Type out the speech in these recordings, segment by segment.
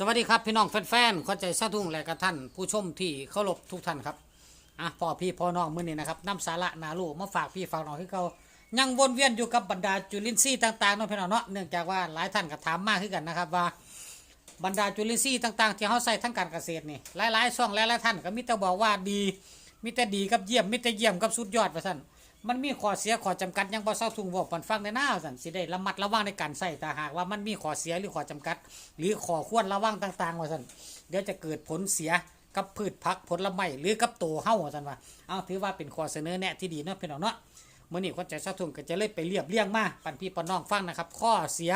สวัสดีครับพี่น้องแฟนๆเข้าใจซาทุ่งและกระท่านผู้ชมที่เคารพทุกท่านครับอะพ่อพี่พ่อน้องมื้อนี้นะครับนำสาระนาลูกมาฝากพี่ฝากน้องคือเขายังวนเวียนอยู่กับบรรดาจุลินทรีย์ต่างๆเนาะพี่น้องเนาะเนื่องจากว่าหลายท่านก็ถามมากขึ้นกันนะครับว่าบรรดาจุลินทรีย์ต่างๆ ที่เขาใส่ทั้งการเกษตรนี่หลายๆช่องหลายๆท่านก็มีแต่บอกว่าดีมีแต่ดีกับเยี่ยมมีแต่เยี่ยมกับสุดยอดว่าน มันมีข้อเสียข้อจำกัดยังบ่เศร้าทุ่งบอกปันฟังในหน้าว่าซั่นสิได้ระมัดระวังในการใส่แต่หากว่ามันมีข้อเสียหรือข้อจำกัด หรือข้อควรระวังต่างๆว่าซั่นเดี๋ยวจะเกิดผลเสียกับพืชผักผลไม้หรือกับตัวเฮาว่าซั่นว่าเอาถือว่าเป็นข้อเสนอแนะที่ดีเนาะพี่น้องเนาะมื้อนี้คนใจเศร้าทุ่งก็จะเลยไปเรียบเรียงมาปันพี่ปนน้องฟังนะครับ ข้อเสีย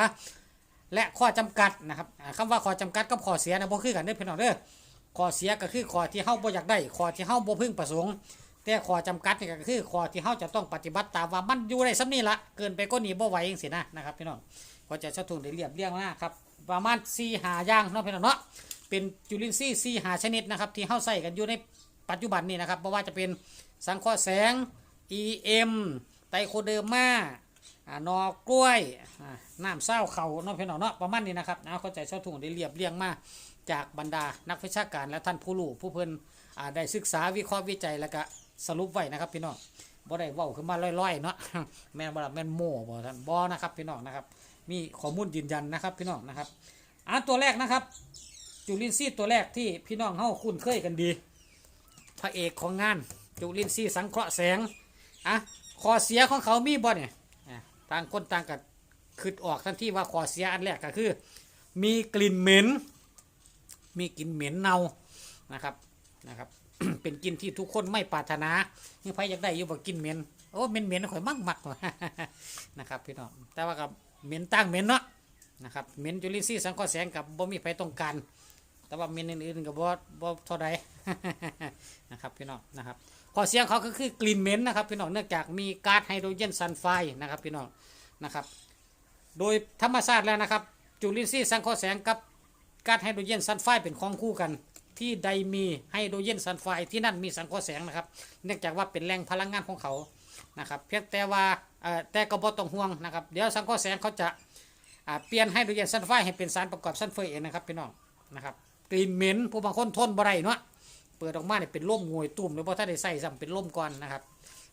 และข้อจำกัดนะครับอ่าคำว่าข้อจำกัดกับข้อเสียนะบ่คือกันเด้อพี่น้องเด้อข้อเสียก็คือข้อที่เฮาบ่อยากได้ข้อที่เฮาบ่พึงประสงค์ แต่ขอจำกัดนี่ก็คือขอที่เฮาจะต้องปฏิบัติตามว่ามันอยู่ได้ส่ำนี้ละเกินไปก็หนีบ่ไหวจังซี่นะนะครับพี่น้องก็จะชะทุนได้เรียบเรียงมาครับประมาณ4 5อย่างเนาะพี่น้องเนาะเป็นจุลินทรีย์4 5ชนิดนะครับที่เฮาใช้กันอยู่ในปัจจุบันนี้นะครับบ่ว่าจะเป็นสังเคราะห์แสง EM ไตโคเดอร์มาอ่านอกล้วยน้ำเศร้าเขาเนาะพี่น้องเนาะประมาณนี้นะครับเอาเข้าใจชาวทุ่งได้เรียบเรียงมาจากบรรดานักวิชาการและท่านผู้รู้ผู้เพิ่นอ่าได้ศึกษาวิเคราะห์วิจัยแล้วก็ สรุปไว้นะครับพี่น้องบ่ได้เว้าขึ้นมาลอยๆเนาะแม่นบ่ล่ะแม่นโม่บ่ท่านบ่นะครับพี่น้องนะครับ มีข้อมูลยืนยันนะครับพี่น้องนะครับอ่าตัวแรกนะครับ จุลินทรีย์ตัวแรกที่พี่น้องเฮาคุ้นเคยกันดี พระเอกของงานจุลินทรีย์สังเคราะห์แสงอะข้อเสียของเขามีบ่เนี่ยต่างคนต่างกับคิดออกทันทีว่าข้อเสียอันแรกก็คือ มีกลิ่นเหม็น มีกลิ่นเหม็นเน่านะครับนะครับ เป็นกินที่ทุกคนไม่ปรารถนานี่ใครอยากได้อยู่บ่กินเหม็นโอ้เหม็นเหม็นข่อยมักมักนะครับพี่น้องแต่ว่ากับเหม็นตั้งเหม็นเนาะนะครับเหม็นจุลินทรีย์สังเคราะห์แสงกับบ่มีใครต้องการ แต่ว่าเมนอื่นๆกับบ่บ่เท่าใดนะครับพี่น้องนะครับข้อเสียงเขาก็คือกลิ่นเหม็นนะครับพี่น้องเนื่องจากมีก๊าซไฮโดรเจนซัลไฟด์นะครับพี่น้องนะครับ โดยธรรมชาติแล้วนะครับ จุลินทรีย์สังเคราะห์แสงกับก๊าซไฮโดรเจนซัลไฟด์เป็นของคู่กัน ที่ใดมีไฮโดรเจนซัลไฟด์ที่นั่นมีสังเคราะห์แสงนะครับ เนื่องจากว่าเป็นแหล่งพลังงานของเขานะครับเพียงแต่ว่าแต่ก็บ่ต้องห่วงนะครับเดี๋ยวสังเคราะห์แสงเขาจะาเปลี่ยนไฮโดรเจนซัลไฟด์ให้เป็นสารประกอบซัลเฟอร์เองนะครับพี่น้องนะครับกลิ่นเหม็นผู้บางคนทนบ่ได้เนาะเปิดออกมาเนี่ยเป็นร่มงวยตุ่มหรือว่าถ้าได้ใส่ซ้ำเป็นร่มก่อนนะครับ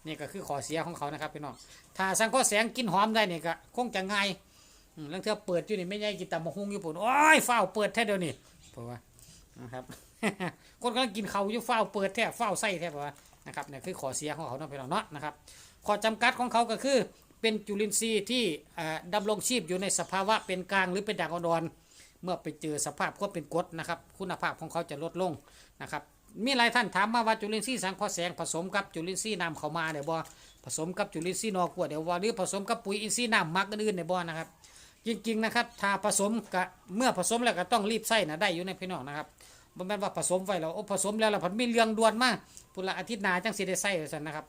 นี่ก็คือข้อเสียของเขานะครับพี่น้องถ้าสังเคราะห์แสงกินหอมได้เนี่ยก็คงจะง่ายอืมแล้วเธอเปิดอยู่นี่ไม่ใช่กินแต่มะฮุงอยู่ปุ่นโอ้ยเฝ้าเปิดแท้เดียวนี่เพราะว่านะครับ คนกำลังกินเขาอยู่เฝ้าเปิดแท้ฝ้าวใส่แท้เพราะว่านะครับเนี่ยคือขอเสียของเขาเนาะพี่น้องเนาะนะครับข้อจำกัดของเขาก็คือเป็นจุลินทรีย์ที่อ่ารงชีพอยู่ในสภาวะเป็นกลางหรือเป็นด่างอ่อนเมื่อไปเจอสภาพก็เป็นกรดนะครับ คุณภาพของเขาจะลดลงนะครับมีหลายท่านถามมาว่าจุลินทรีย์สังเคราะห์แสงผสมกับจุลินทรีย์น้ำเขามาเดี๋ยวบ่ผสมกับจุลินทรีย์นอกลัวเดี๋ยวบ่หรือผสมกับปุ๋ยอินทรีย์น้ำมักอื่นเดี๋ยวบ่นะครับ จริงๆนะครับถ้าผสมกับเมื่อผสมแล้วก็ต้องรีบใส่นะได้อยู่ในพี่น้องนะครับ บ่แม่นว่าผสมไว้แล้วโอ้ผสมแล้วล้วผันมีเรื่องด่วนมาพุ่นละอาทิตย์หน้าจังสิได้ใส่ซั่นนะครับ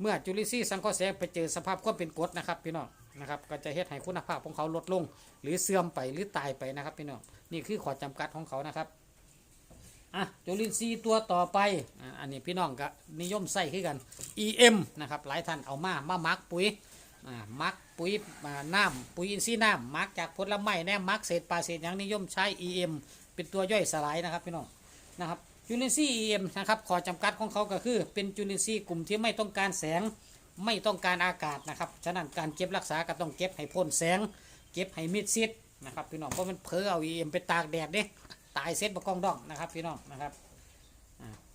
เมื่อจุลินทรีย์สังเคราะห์แสงไปเจอสภาพความเป็นกรดนะครับพี่น้องนะครับก็จะเฮ็ดให้คุณภาพของเขาลดลง หรือเสื่อมไปหรือตายไปนะครับพี่น้องนี่คือข้อจำกัดของเขานะครับอะจุลินทรีย์ตัวต่อไปอ,อันนี้พี่น้องก็นิยมใส่ขึ้นกัน EM นะครับหลายท่านเอามามามักปุ๋ยมักปุ๋ยน้ำปุ๋ยอินทรีย์น้ำมักจากผลไม้แน่มักเศษปลาเศษยังนิยมใช้ EM เป็นตัวย่อยสลายนะครับพี่น้องนะครับจุลินทรีย์ EM นะครับข้อจำกัดของเขาก็คือ เป็นจุลินทรีย์กลุ่มที่ไม่ต้องการแสงไม่ต้องการอากาศนะครับฉะนั้นการเก็บรักษาก็ต้องเก็บให้พ้นแสง เก็บให้มิดชิดนะครับพี่น้องเพราะมันเผลอเอาเอ็มไปตากแดดเด้ตายเซ็ตบกองดองนะครับพี่น้องนะครับ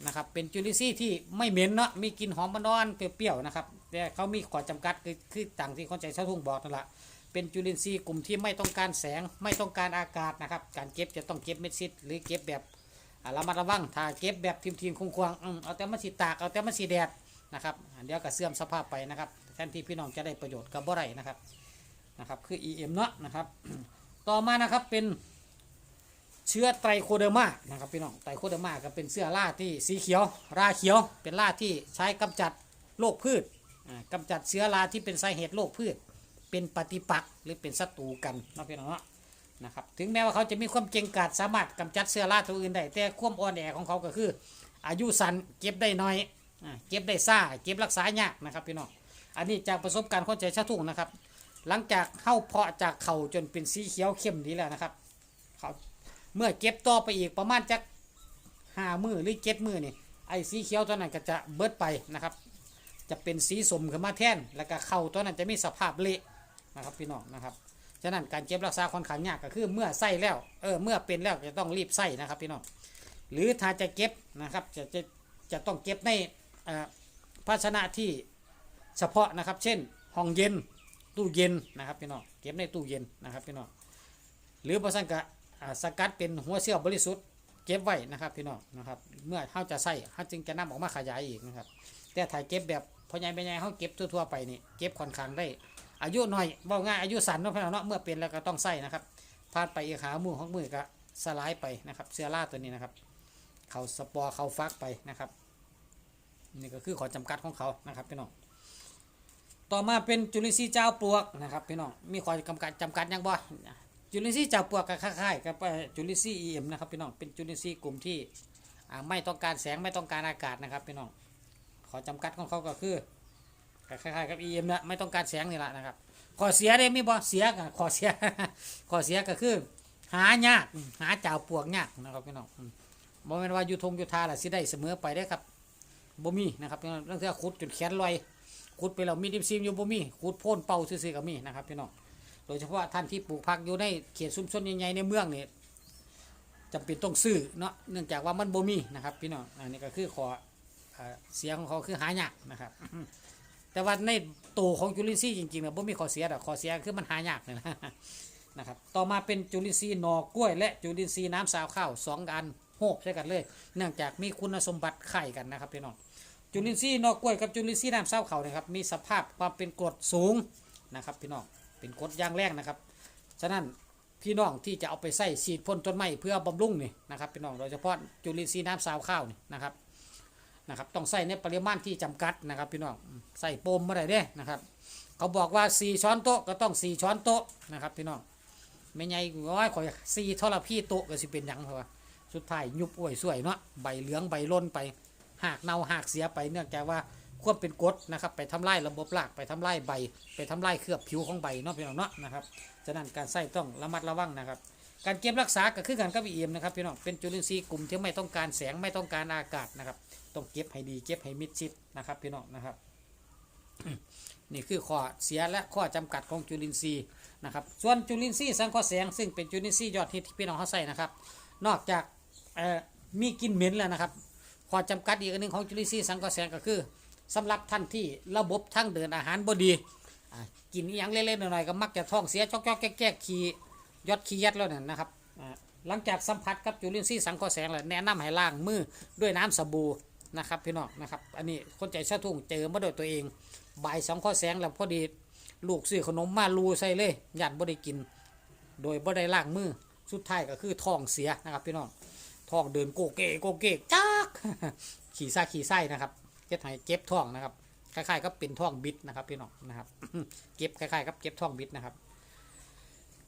นะครับเป็นจุลินทรีย์ที่ไม่เหม็นเนาะมีกลิ่นหอมนอนเปรี้ยวๆนะครับแต่เขามีข้อจำกัดคือคือต่างที่คนใจช่าทุ่งบอกนั่นแหละ เป็นจุลินทรีย์กลุ่มที่ไม่ต้องการแสงไม่ต้องการอากาศนะครับ การเก็บจะต้องเก็บเม็ดซิดหรือเก็บแบบระมัดระวังถ้าเก็บแบบทิมๆคงควงๆเอาแต่มาสีตากเอาแต่มาสีแดดนะครับเดี๋ยวก็เสื่อมสภาพไปนะครับแทนที่พี่น้องจะได้ประโยชน์กับบ่ไรนะครับนะครับคือ EM เนาะนะครับ ต่อมานะครับเป็นเชื้อไตรโคเดอร์มานะครับพี่น้องไตรโคเดอร์มาก็เป็นเสื้อราที่สีเขียว ราเขียว เป็นราที่ใช้กำจัดโรคพืชอ่ากำจัดเชื้อราที่เป็นสาเหตุโรคพืช เป็นปฏิปักษ์หรือเป็นศัตรูกันนะพี่น้องเนาะนะครับถึงแม้ว่าเขาจะมีความเก่งกาจสามารถกำจัดเชื้อราตัวอื่นได้แต่ความอ่อนแอของเขาก็คือ อายุสั้นเก็บได้น้อยอเก็บได้ซ่าเก็บรักษายากนะครับพี่น้องอันนี้จากประสบการณ์คนใจชาทุ่งนะครับ หลังจากเข้าเพาะจากเข่าจนเป็นสีเขียวเข้มนี้แล้วนะครับเขาเมื่อเก็บต่อไปอีกประมาณจักห้ามือหรือเจ็ดมือนี่ไอ้สีเขียวตัวนั้นก็จะเบิดไปนะครับ จะเป็นสีสมขึ้นมาแทนแล้วก็เข่าตัวนั้นจะมีสภาพเละ นะครับพี่น้องนะครับ ฉะนั้นการเก็บรักษาค่อนข้างยากก็คือเมื่อใส่แล้วเออเมื่อเป็นแล้วจะต้องรีบใส่นะครับพี่น้องหรือถ้าจะเก็บนะครับจะจะจะต้องเก็บในอ่อภาชนะที่เฉพาะนะครับ เช่นห้องเย็นตู้เย็นนะครับพี่น้องเก็บในตู้เย็นนะครับพี่น้องหรือบางสังกะอ่าสกัดเป็นหัวเชื้อบริสุทธิ์เก็บไว้นะครับพี่น้องนะครับ เมื่อเขาจะใส่เขาจึงจะนำออกมาขยายอีกนะครับ แต่ถ่ายเก็บแบบพ่อใหญ่แม่ใหญ่เขาเก็บทั่วๆไปนี่เก็บค่อนข้างได้ อายุหน่อยบอกง่ายอายุสั้นเนาะพี่น้องเนาะเมื่อเป็นแล้วก็ต้องใส่นะครับพลาดไปอีกขามือของมือก็สลายไปนะครับ เสื้อล่าตัวนี้นะครับ เขาสปอร์เขาฟักไปนะครับนี่ก็คือขอจำกัดของเขานะครับพี่น้องต่อมาเป็นจุลินทรีย์เจ้าปลวกนะครับพี่น้องมีขอจำกัดจำกัดยังบ่จุลินทรีย์เจ้าปลวกก็คล้ายๆกับจุลินทรีย์ EM นะครับพี่น้องเป็นจุลินทรีย์กลุ่มที่ไม่ต้องการแสงไม่ต้องการอากาศนะครับพี่น้องขอจำกัดของเขาก็คือ คล้ายๆกับ EM นะไม่ต้องการแสงนี่แหละนะครับข้อเสียได้มีบ่เสียก็ข้อเสียข้อเสียก็คือ หายากหาเจ้าปวกยากนะครับพี่น้องบ่แม่นว่าอยู่ทงอยู่ทาล่ะสิได้เสมอไปได้ครับบ่มีนะครับพี่น้องเรื่องที่ขุดจนแขนลอยขุดไปแล้วมีดิมซีมอยู่บ่มีขุดโพ่นเป่าซื่อๆก็มีนะครับพี่น้องโดยเฉพาะท่านที่ปลูกผักอยู่ในเขตชุมชนใหญ่ๆในเมืองนี่จำเป็นต้องซื้อเนาะเนื่องจากว่ามันบ่มีนะครับพี่น้องอันนี้ก็คือขอเอ่อเสียของเขาคือหายากนะครับ แต่ว่าในตัวของจุลินทรีย์จริงๆนะบ่มีข้อเสียดอกข้อเสียคือมันหายากเลยนะนะครับต่อมาเป็นจุลินทรีย์หนอกล้วย และจุลินทรีย์น้ำสาวข้าวสองอันโหบใช่กันเลย เนื่องจากมีคุณสมบัติไข่กันนะครับพี่น้องจุลินทรีย์หนอกล้วยกับจุลินทรีย์น้ำสาวข้าวนะครับมีสภาพความเป็นกรดสูงนะครับ พี่น้องเป็นกรดอย่างแรงนะครับ ฉะนั้นพี่น้องที่จะเอาไปใส่ฉีดพ่นต้นไม้เพื่อบำรุงนี่นะครับพี่น้องโดยเฉพาะจุลินทรีย์น้ำสาวข้าวนี่นะครับ นะครับต้องใส่ในปริมาณที่จำกัดนะครับพี่น้องใส่ปมมาได้เด้นะครับเขาบอกว่า 4 ช้อนโต๊ะก็ต้อง 4 ช้อนโต๊ะนะครับพี่น้องไม่ไงร้อยขอยสี่ทรพี่โต๊ะก็สิเป็นหยังเพราะว่าสุดท้ายยุบอ้วยสวยเนาะใบเหลืองใบล้นไปหากเน่าหากเสียไปเนื่องจากว่าควบเป็นกรดนะครับ ไปทำลายระบบรากไปทำลายใบ ไปทำลายเคลือบผิวของใบเนาะพี่น้องเนาะนะครับฉะนั้นการใส่ต้องระมัดระวังนะครับ การเก็บรักษาก็คือการกับเอ็มนะครับพี่น้องเป็นจุลินทรีย์กลุ่มที่ไม่ต้องการแสงไม่ต้องการอากาศนะครับต้องเก็บให้ดีเก็บให้มิดชิดนะครับพี่น้องนะครับนี่คือข้อเสียและข้อจำกัดของจุลินทรีย์นะครับส่วนจุลินทรีย์สังเคราะห์แสงซึ่งเป็นจุลินทรีย์ยอดฮิตที่พี่น้องเขาใส่นะครับ นอกจากมีกินเหม็นแล้วนะครับข้อจำกัดอีกอันหนึ่งของจุลินทรีย์สังเคราะห์แสงก็คือสำหรับท่านที่ระบบทางเดินอาหารบดีกินอย่างเล็กๆหน่อยๆก็มักจะท้องเสียจอกๆแก๊กๆขี้ ยอดขี้ยัดแล้วเนี่ยนะครับหลังจากสัมผัสกับจุลินทรีย์สังเคราะห์แสงแล้วแนะนำให้ล้างมือด้วยน้ำสบู่นะครับพี่น้องนะครับอันนี้คนใจชาทุ่งเจอมาโดยตัวเองบ่ายสองข้อแสงแล้วพอดีลูกซื้อขนมมาลูใส่เลยหยันบ่ได้กิน โดยบ่ได้ล้างมือสุดท้ายก็คือท้องเสียนะครับพี่น้องท้องเดินโกเกโกเกจักขี่ซาขี่ไส้นะครับเจ็บหายเจ็บท้องนะครับคล้ายๆก็เป็นท้องบิดนะครับพี่น้องนะครับเก็บคล้ายๆกับเก็บท้องบิดนะครับ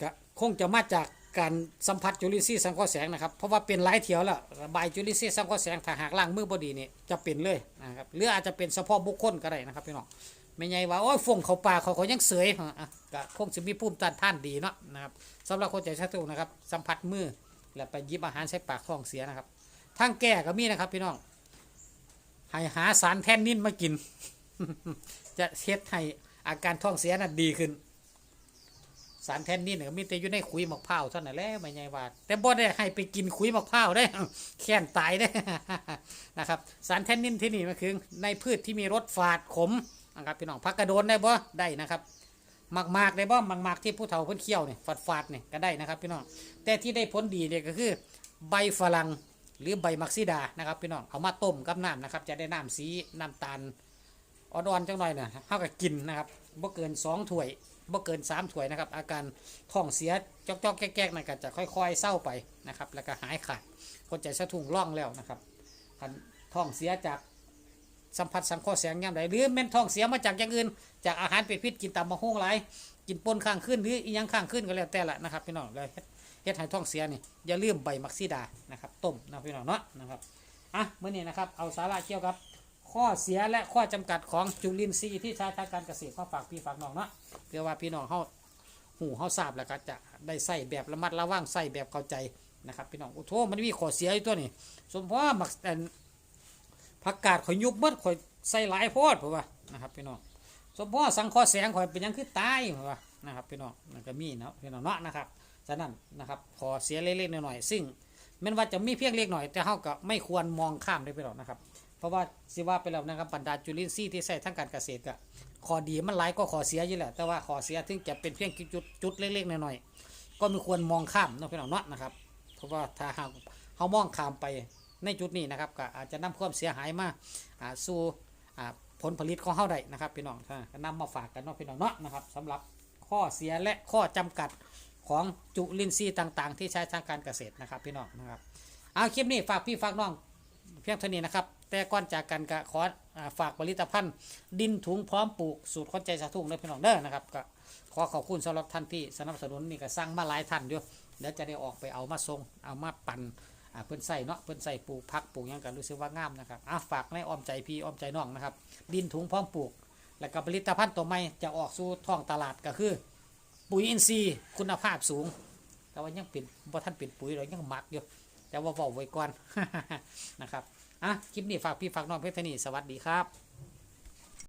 ก็คงจะมาจากการสัมผัสจุลินทรีย์สังเคราะห์แสงนะครับ เพราะว่าเป็นหลายเที่ยวแล้วระบายจุลินทรีย์สังเคราะห์แสงถ้าหากล้างมือบดีนี่จะเป็นเลยนะครับหรืออาจจะเป็นเฉพาะบุคคลก็ได้นะครับพี่น้องไม่ใช่ว่าโอ้ยฟงเขาป่าเขาเขายังเสยอะก็คงจะมีภูมิต้านทานดีเนาะนะครับสำหรับคนใจชัตุนะครับ สัมผัสมือแล้วไปยิบอาหารใส่ปากท้องเสียนะครับทางแก้ก็มีนะครับพี่น้องให้หาสารแทนนินมากิน จะเช็ดให้อาการท้องเสียนั้นดีขึ้น สารแทนนินเนี่ยมีแต่อยู่ในขุยมะพร้าวเท่านั้นแหละไม่ใช่ว่าแต่บ่ได้ให้ไปกินขุยมะพร้าวได้แค้นตายได้นะครับ สารแทนนินที่นี่มันคือในพืชที่มีรสฝาดขมนะครับพี่น้องพักกระโดนได้บ่ได้นะครับหมากมากๆได้บ่หมากมากๆที่ผู้เฒ่าเพิ่นเคี่ยวเนี่ยฝาดฝาดๆเนี่ยก็ได้นะครับพี่น้องแต่ที่ได้ผลดีเนี่ยก็คือ ใบฝรั่งหรือใบมักซิดานะครับพี่น้องเอามาต้มกับน้ำนะครับจะได้น้ำสีน้ำตาลอ่อนๆจังหน่อยเนี่ยเท่ากับกินนะครับบ่เกินสองถ้วย บ่เกินสามถ้วยนะครับ อาการท้องเสียจอกๆแก๊กๆนั่นก็จะค่อยๆเศร้าไปนะครับ แล้วก็หายขาดคนใจสะทุงร่องแล้วนะครับคันท้องเสียจากสัมผัสสังเคราะห์แสงยามใดหรือแม่นท้องเสียมาจากอย่างอื่น จากอาหารเป็นพิษกินตำมะฮุ่งหลายกินปนข้างขึ้นหรืออีหยังข้างขึ้นก็แล้วแต่ละนะครับพี่น้องเลยเฮ็ดเฮ็ดให้ท้องเสียนี่อย่าลืมใบมักซีดานะครับต้มนะพี่น้องเนาะนะครับอะเมื่อนี้นะครับเอาสาระเกี่ยวกับ ข้อเสียและข้อจำกัดของจุลินทรีย์ที่ใช้ทางการเกษตรมาฝากพี่ฝากน้องเนาะเพื่อว่าพี่น้องเขาหูเขาทราบแล้วก็จะได้ใส่แบบระมัดระวังใส่แบบเข้าใจนะครับพี่น้องโอ้โหมันมีข้อเสียอยู่ตัวนี้สมพอมักอันผักกาดข่อยยุบเบิดข่อยใส่หลายโพดเพราะว่านะครับพี่น้องสมพอสังเคอแสงข่อยเป็นยังคือตายเพราะว่านะครับพี่น้องมันก็มีนะพี่น้องเนาะนะครับฉะนั้นนะครับขอเสียเล็กๆหน่อยๆซึ่งแม้ว่าจะมีเพียงเล็กหน่อยแต่เฮาก็ไม่ควรมองข้ามได้ไปหรอกนะครับ เพราะว่าสิว่าไปแล้วนะครับบรรดาจุลินทรีย์ที่ใช้ทางการเกษตรก็ข้อดีมันหลายก็ข้อเสียอยู่แหละแต่ว่าข้อเสียถึงจะเป็นเพียงจุดจุดเล็กๆหน่อยๆก็ไม่ควรมองข้ามนะพี่น้องเนาะนะครับ เพราะว่าถ้าหากเขามองข้ามไปในจุดนี้นะครับก็อาจจะนำความเสียหายมาอ่าสู่อ่าผลผลิตของเขาได้นะครับพี่น้องก็นำมาฝากกันเนาะพี่น้องเนาะนะครับสำหรับข้อเสียและข้อจำกัดของจุลินทรีย์ต่างๆ ที่ใช้ทางการเกษตรนะครับพี่น้องนะครับเอาคลิปนี้ฝากพี่ฝากน้องเพียงเท่านี้นะครับ แต่ก่อนจากกันก็ขอฝากผลิตภัณฑ์ดินถุงพร้อมปลูกสูตรคนใจสะทุ่งเลยพี่น้องเด้อนะครับก็ขอขอบคุณสำหรับท่านที่สนับสนุนนี่ก็สั่งมาหลายท่านอยู่เดี๋ยวจะได้ออกไปเอามาส่งเอามาปั่นอ่าเพิ่นใส่เนาะเพิ่นใส่ปลูกพักปลูกยังกันรู้สึกว่างามนะครับอะฝากในอ้อมใจพี่อ้อมใจน้องนะครับ ดินถุงพร้อมปลูก แล้วก็ผลิตภัณฑ์ตัวใหม่จะออกสู่ท้องตลาดก็คือ ปุ๋ยอินทรีย์คุณภาพสูง แต่ว่ายังเป็นบ่ท่านเป็นปุ๋ยเรายังหมักอยู่แต่ว่าเว้าไว้ก่อนนะครับ อะคลิปนี้ฝากพี่ฝากน้องเพชรธนีสวัสดีครับ